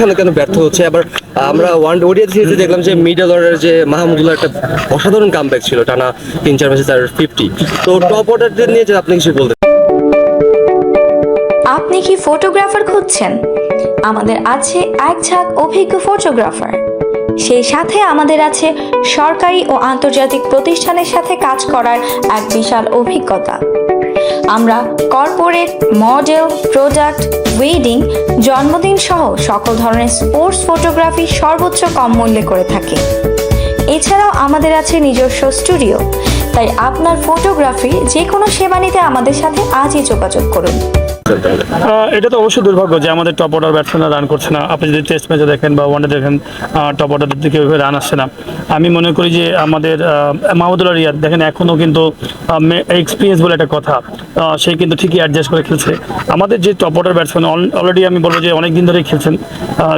কেন ব্যর্থ হচ্ছে? আবার আমরা ওয়ান ওডিয়া সিরিজে দেখলাম যে মিডল অর্ডার যে মাহমুদুল্লাহ একটা অসাধারণ ছিল, টানা তিন, চার ম্যাচে তার ফিফটি তো টপ অর্ডারদের নিয়ে আপনি কিছু বলতে আপনি কি ফটোগ্রাফার খুঁজছেন? আমাদের আছে এক ঝাঁক অভিজ্ঞ ফটোগ্রাফার সেই সাথে আমাদের আছে সরকারি ও আন্তর্জাতিক প্রতিষ্ঠানের সাথে কাজ করার এক বিশাল অভিজ্ঞতা। আমরা কর্পোরেট মডেল প্রোডাক্ট ওয়েডিং জন্মদিন সহ সকল ধরনের স্পোর্টস ফটোগ্রাফি সর্বোচ্চ কম মূল্যে করে থাকি। এছাড়াও আমাদের আছে নিজস্ব স্টুডিও তাই আপনার ফটোগ্রাফি যে কোনো সেবা নিতে আমাদের সাথে আজই যোগাযোগ করুন। এটা তো অবশ্যই দুর্ভাগ্য যে আমাদের টপ অর্ডার ব্যাটসম্যানরা রান করছে না। আপনি যদি টেস্ট ম্যাচে দেখেন বা ওয়ানডে দেখেন টপ অর্ডারের দিকে ওইভাবে রান আসছে না। আমি মনে করি যে আমাদের মাহমুদুল্লাহ রিয়াদ, দেখেন এখনও কিন্তু এক্সপিরিয়েন্স বলে একটা কথা সে কিন্তু ঠিকই অ্যাডজাস্ট করে খেলছে। আমাদের যে টপ অর্ডার ব্যাটসম্যান অলরেডি আমি বলব যে অনেক দিন ধরেই খেলছেন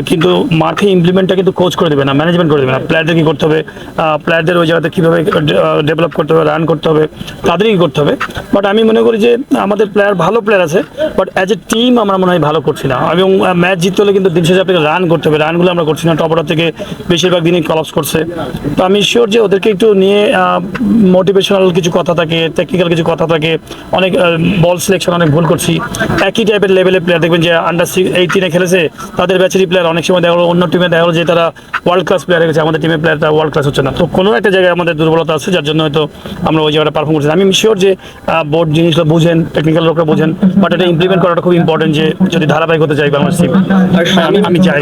কিন্তু মাঠে ইমপ্লিমেন্টটা কিন্তু কোচ করে দেবে না ম্যানেজমেন্ট করে দেবে না। প্লেয়ারদের কী করতে হবে? প্লেয়ারদের ওই জায়গাতে কীভাবে ডেভেলপ করতে হবে? রান করতে হবে, তাদেরই করতে হবে। বাট আমি মনে করি যে, আমাদের প্লেয়ার ভালো প্লেয়ার আছে বাট অ্যাজ এ টিম আমরা মনে হয় ভালো করছি না এবং ম্যাচ জিততে হলে কিন্তু দিন শেষে আপনাকে রান করতে হবে। রানগুলো আমরা করছি না। টপ অর্ডার থেকে বেশিরভাগ দিনই কলাপস করছে। তো আমি শিওর যে, ওদেরকে একটু নিয়ে মোটিভেশনাল কিছু কথা থাকে টেকনিক্যাল কিছু কথা থাকে, অনেক বল সিলেকশন অনেক ভুল করছি। একই টাইপের লেভেলের প্লেয়ার দেখবেন যে আন্ডার এইটিনে খেলেছে, তাদের ব্যাচেরই প্লেয়ার অনেক সময় দেখা অন্য টিমে দেখা যে, তারা ওয়ার্ল্ড ক্লাস প্লেয়ার হয়ে গেছে। আমাদের টিমের প্লেয়ারটা ওয়ার্ল্ড ক্লাস হচ্ছে না। তো কোনো একটা জায়গায় আমাদের দুর্বলতা আছে, যার জন্য হয়তো আমরা ওই জায়গাটা পারফর্ম করছি আমি শিওর যে বোর্ড জিনিসগুলো বোঝেন টেকনিক্যাল লোকরা বোঝেন বাট এটা ইমপ্লিমেন্ট করাটা খুব ইম্পর্টেন্ট যে, যদি ধারাবাহিক হতে চাই বাংলাদেশ টিম আমি আমি চাই।